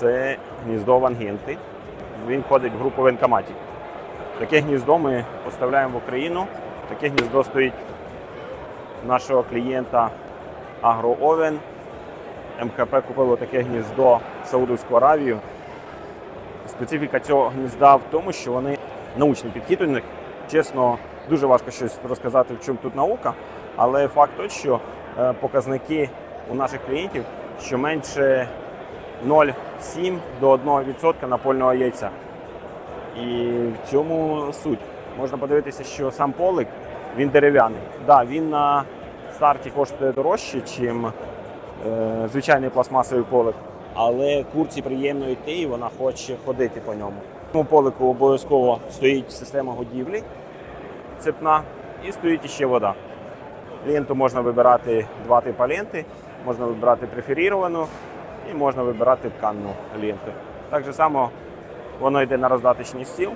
Це гніздо Вангенти. Він входить в групу Венкаматік. Таке гніздо ми поставляємо в Україну. Таке гніздо стоїть нашого клієнта Агроовен. МХП купило таке гніздо в Саудовську Аравію. Специфіка цього гнізда в тому, що вони научний підхід у них. Чесно, дуже важко щось розказати, в чому тут наука, але факт той, що е, показники у наших клієнтів що менше 0,7 до 1% напольного яйця. І в цьому суть. Можна подивитися, що сам полик він дерев'яний. Да, він на старті коштує дорожче, ніж е, звичайний пластмасовий полик. Але курці приємно йти, і вона хоче ходити по ньому. Цьому полику обов'язково стоїть система годівлі цепна і стоїть ще вода. Ленту можна вибирати два типи ленти, можна вибирати преферіровану і можна вибирати тканну ленту. Так само воно йде на роздаточний стіл.